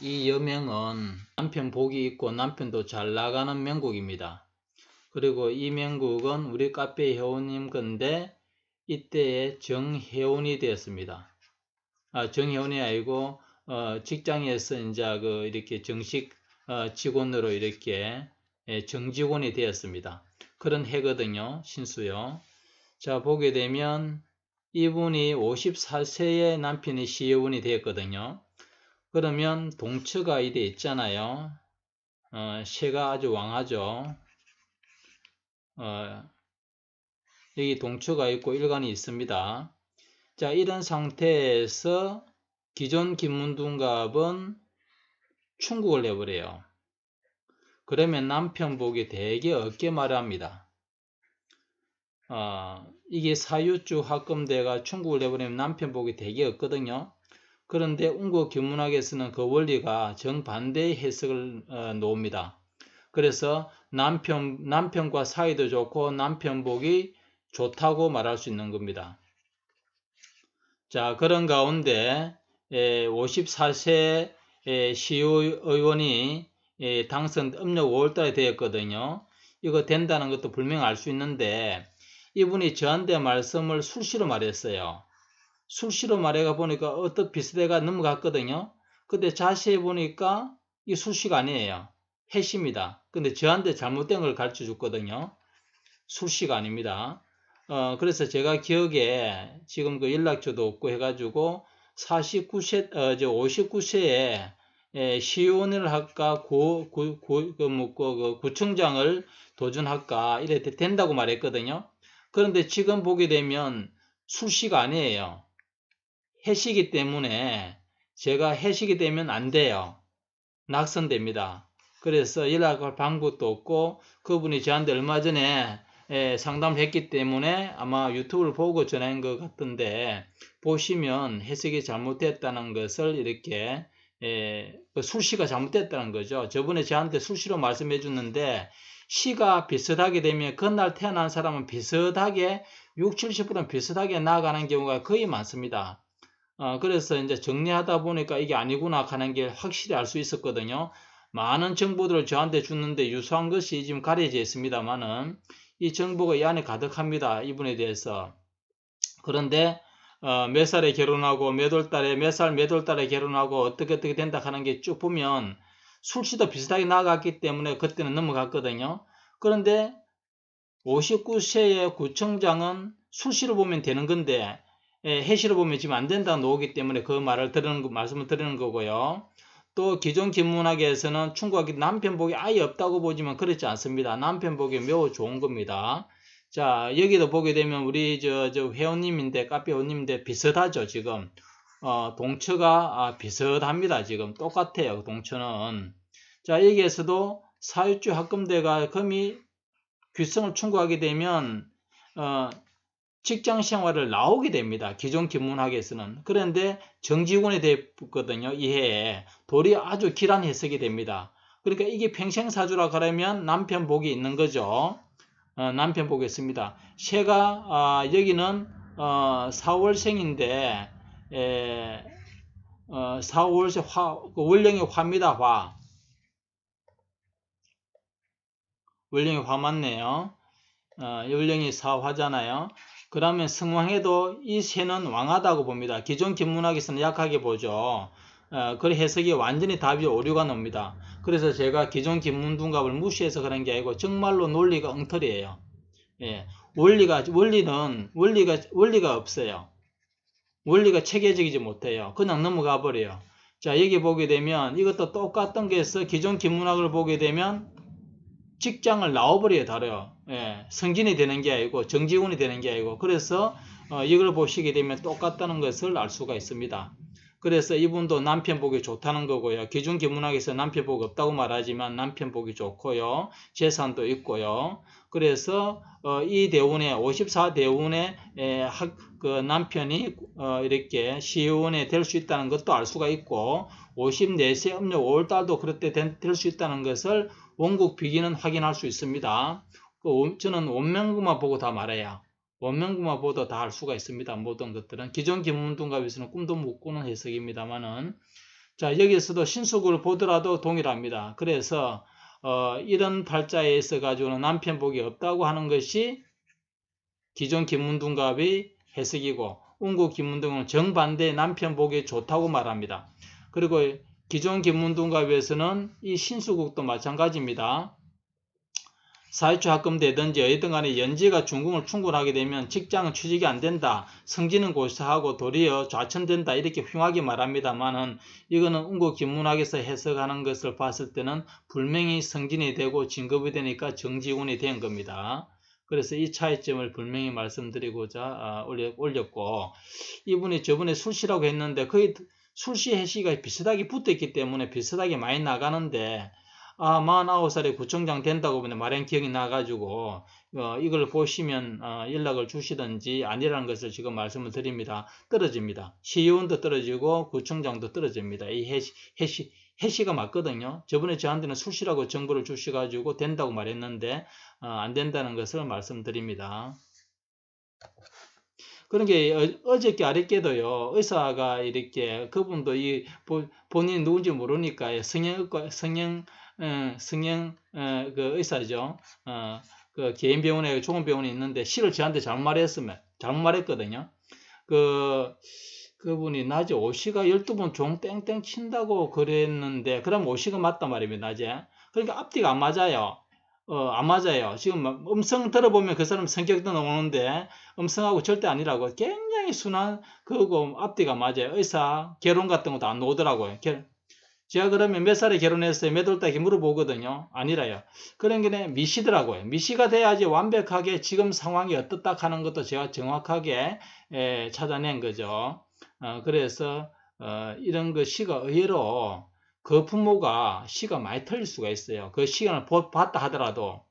이 여명은 남편 복이 있고 남편도 잘 나가는 명국입니다. 그리고 이 명국은 우리 카페 회원님 건데 이때에 정회원이 되었습니다. 아, 정회원이 아니고 어, 직장에서 이제 그 이렇게 정식 어, 직원으로 이렇게 예, 정직원이 되었습니다. 그런 해거든요. 신수요. 자, 보게 되면 이분이 54세의 남편이 시여원이 되었거든요. 그러면 동처가 이래 있잖아요. 어, 새가 아주 왕하죠. 어, 여기 동처가 있고 일간이 있습니다. 자, 이런 상태에서 기존 김문둥갑은 충국을 내버려요. 그러면 남편 복이 되게 어깨 말합니다. 어, 이게 사유주 합금대가 충국을 내버리면 남편 복이 되게 없거든요. 그런데 운고 교문학에서는 그 원리가 정반대의 해석을 어, 놓습니다. 그래서 남편, 남편과 사이도 좋고 남편 복이 좋다고 말할 수 있는 겁니다. 자, 그런 가운데 54세 시의원이 당선 음력 5월달에 되었거든요. 이거 된다는 것도 분명히 알 수 있는데 이분이 저한테 말씀을 술시로 말했어요. 술시로 말해가 보니까 어떤 비슷해가 넘어갔거든요. 근데 자세히 보니까 이 술시가 아니에요. 해시입니다. 근데 저한테 잘못된 걸 가르쳐 줬거든요. 술시가 아닙니다. 어, 그래서 제가 기억에 지금 그 연락처도 없고 해가지고 49세, 어, 저 59세에 예, 시의원을 할까, 구, 구, 구, 그, 뭐, 그, 그 구청장을 도전할까, 이래 된다고 말했거든요. 그런데 지금 보게 되면 술시가 아니에요. 해시기 때문에 제가 해시기 되면 안 돼요. 낙선됩니다. 그래서 연락할 방법도 없고 그분이 저한테 얼마 전에 예, 상담을 했기 때문에 아마 유튜브를 보고 전한 것 같은데 보시면 해석이 잘못됐다는 것을 이렇게 예, 그 술시가 잘못됐다는 거죠. 저번에 저한테 술시로 말씀해 줬는데 시가 비슷하게 되면 그날 태어난 사람은 비슷하게 60, 70%는 비슷하게 나아가는 경우가 거의 많습니다. 어, 그래서 이제 정리하다 보니까 이게 아니구나 하는 게 확실히 알 수 있었거든요. 많은 정보들을 저한테 줬는데 유수한 것이 지금 가려져 있습니다만은 이 정보가 이 안에 가득합니다. 이분에 대해서. 그런데 어, 몇 살에 결혼하고 몇 월 달에 몇 살 몇 월 달에 결혼하고 어떻게 어떻게 된다 하는 게 쭉 보면 술시도 비슷하게 나갔기 때문에 그때는 넘어갔거든요. 그런데 59세의 구청장은 술시로 보면 되는 건데 예, 해시로 보면 지금 안 된다고 나오기 때문에 그 말을 드리는 말씀을 드리는 거고요. 또 기존 김문학에서는 충고하기 남편복이 아예 없다고 보지만 그렇지 않습니다. 남편복이 매우 좋은 겁니다. 자 여기도 보게 되면 우리 저, 저 회원님인데 카페 회원님인데 비슷하죠 지금 어, 동처가 아, 비슷합니다 지금 똑같아요 동처는 자 여기에서도 사유주 합금대가 금이 귀성을 충고하게 되면 어, 직장 생활을 나오게 됩니다. 기존 김문학에서는. 그런데 정직원이 됐거든요. 이 해에. 돌이 아주 길한 해석이 됩니다. 그러니까 이게 평생사주라 그러면 남편 복이 있는 거죠. 어, 남편 복이 있습니다. 새가 어, 여기는 어, 4월생인데 에, 어, 4월생 화, 그 월령이 화입니다. 화. 월령이 화 맞네요. 어, 월령이 사화잖아요. 그러면 성왕해도 이 새는 왕하다고 봅니다. 기존 김문학에서는 약하게 보죠. 어, 그 해석이 완전히 답이 오류가 납니다. 그래서 제가 기존 김문둥갑을 무시해서 그런 게 아니고 정말로 논리가 엉터리예요. 예. 원리가 원리는 원리가 원리가 없어요. 원리가 체계적이지 못해요. 그냥 넘어가 버려요. 자 여기 보게 되면 이것도 똑같은 게 있어 기존 김문학을 보게 되면 직장을 나와버려요 다뤄요. 예, 승진이 되는 게 아니고 정직원이 되는 게 아니고 그래서 어, 이걸 보시게 되면 똑같다는 것을 알 수가 있습니다. 그래서 이분도 남편 보기 좋다는 거고요. 기준 기문학에서 남편 보기 없다고 말하지만 남편 보기 좋고요. 재산도 있고요. 그래서 어, 이 대운에 54대운에 에, 학, 그 남편이 어, 이렇게 시의원에 될 수 있다는 것도 알 수가 있고 54세 음력 5월달도 그럴 때될수 있다는 것을 원국 비기는 확인할 수 있습니다. 그 저는 원명구만 보고 다 말해야 원명구만 보도 다알 수가 있습니다. 모든 것들은 기존 김문둥갑에서는 꿈도 못 꾸는 해석입니다만은 자, 여기서도 신수국을 보더라도 동일합니다. 그래서 어, 이런 팔자에 있어 가지고는 남편 복이 없다고 하는 것이 기존 김문둥갑의 해석이고 운구 김문둥은 정반대 남편 복이 좋다고 말합니다. 그리고 기존 김문둥갑에서는 이 신수국도 마찬가지입니다. 사회초 합금되든지 어디든 간에 연지가 중궁을 충분하게 되면 직장은 취직이 안 된다. 성진은 고사하고 도리어 좌천된다. 이렇게 흉하게 말합니다만은 이거는 운구 김문학에서 해석하는 것을 봤을 때는 분명히 성진이 되고 진급이 되니까 정지운이 된 겁니다. 그래서 이 차이점을 분명히 말씀드리고자 아, 올렸고 이분이 저번에 술시라고 했는데 거의 술시 해시가 비슷하게 붙어 있기 때문에 비슷하게 많이 나가는데 아 49살에 구청장 된다고 보니 마련 기억이 나가지고 어, 이걸 보시면 어, 연락을 주시든지 아니라는 것을 지금 말씀을 드립니다. 떨어집니다. 시의원도 떨어지고 구청장도 떨어집니다. 이 해시, 해시, 해시가 맞거든요. 저번에 저한테는 술시라고 정보를 주셔가지고 된다고 말했는데 어, 안 된다는 것을 말씀드립니다. 그런 게 어, 어저께 아랫게도요. 의사가 이렇게 그분도 이 보- 본인이 누군지 모르니까 성형외과 성형 어, 성형 어, 그 의사죠. 어, 그 개인 병원에 좋은 병원이 있는데 시를 저한테 잘못 말했으면 잘못 말했거든요. 그 그분이 낮에 오시가 12번 종 땡땡 친다고 그랬는데 그럼 오시가 맞단 말입니다 낮에. 그러니까 앞뒤가 안 맞아요 어, 안 맞아요. 지금 막 음성 들어보면 그 사람 성격도 나오는데 음성하고 절대 아니라고 굉장히 순한 그거 앞뒤가 맞아요. 의사 결혼 같은 것도 안 나오더라고요. 결- 제가 그러면 몇 살에 결혼했어요? 몇 월달 이렇게 물어보거든요. 아니라요. 그런 게 미시더라고요. 미시가 돼야지 완벽하게 지금 상황이 어떻다 하는 것도 제가 정확하게 에, 찾아낸 거죠. 어, 그래서 어, 이런 거 시가 의외로 그 부모가 시가 많이 틀릴 수가 있어요. 그 시간을 보- 봤다 하더라도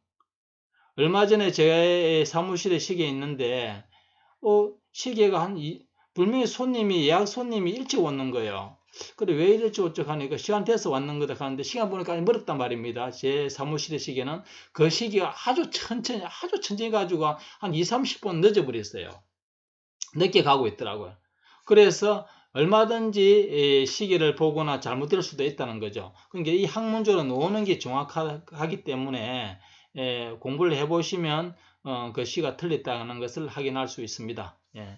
얼마 전에 제 사무실에 시계 있는데 어, 시계가 한 이- 분명히 손님이 예약 손님이 일찍 왔는 거예요. 그래 왜 이럴지 어쩌고 하니까 시간 돼서 왔는 거다 하는데 시간 보니까 멀었단 말입니다. 제 사무실의 시계는 그 시기가 아주 천천히 아주 천천히 가지고 한 2, 30분 늦어버렸어요. 늦게 가고 있더라고요. 그래서 얼마든지 이 시기를 보거나 잘못 될 수도 있다는 거죠. 그러니까 이 학문적으로 노는 게 정확하기 때문에 예, 공부를 해보시면 어, 그 시가 틀렸다는 것을 확인할 수 있습니다. 예.